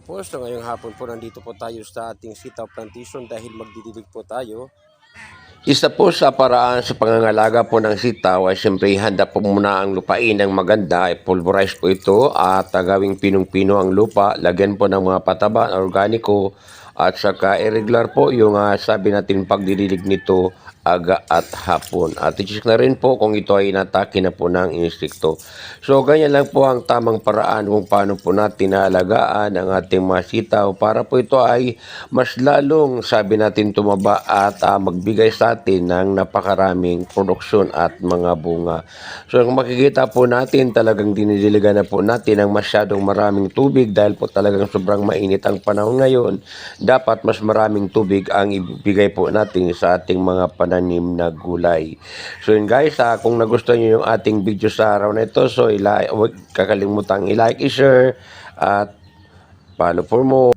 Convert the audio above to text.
Po, so ngayong hapon po nandito po tayo sa ating sitaw plantation dahil magdidilig po tayo. Isa po sa paraan sa pangangalaga po ng sitaw ay siyempre handa po muna ang lupain ng maganda. ay Pulverize po ito at gawing pinong-pino ang lupa. Lagyan po ng mga pataba, organiko at saka irregular po yung uh, sabi natin pagdidilig nito aga at hapon. At i-check na rin po kung ito ay inatake na po ng insekto. So ganyan lang po ang tamang paraan kung paano po natin naalagaan ang ating mga sitaw para po ito ay mas lalong sabi natin tumaba at ah, magbigay sa atin ng napakaraming produksyon at mga bunga. So kung makikita po natin talagang dinidiligan na po natin ang masyadong maraming tubig dahil po talagang sobrang mainit ang panahon ngayon. Dapat mas maraming tubig ang ibigay po natin sa ating mga pananim na gulay. So yun guys, ah, kung nagustuhan nyo yung ating video sa araw na ito, so ila- huwag kakalimutang i-like, i-share at follow for more.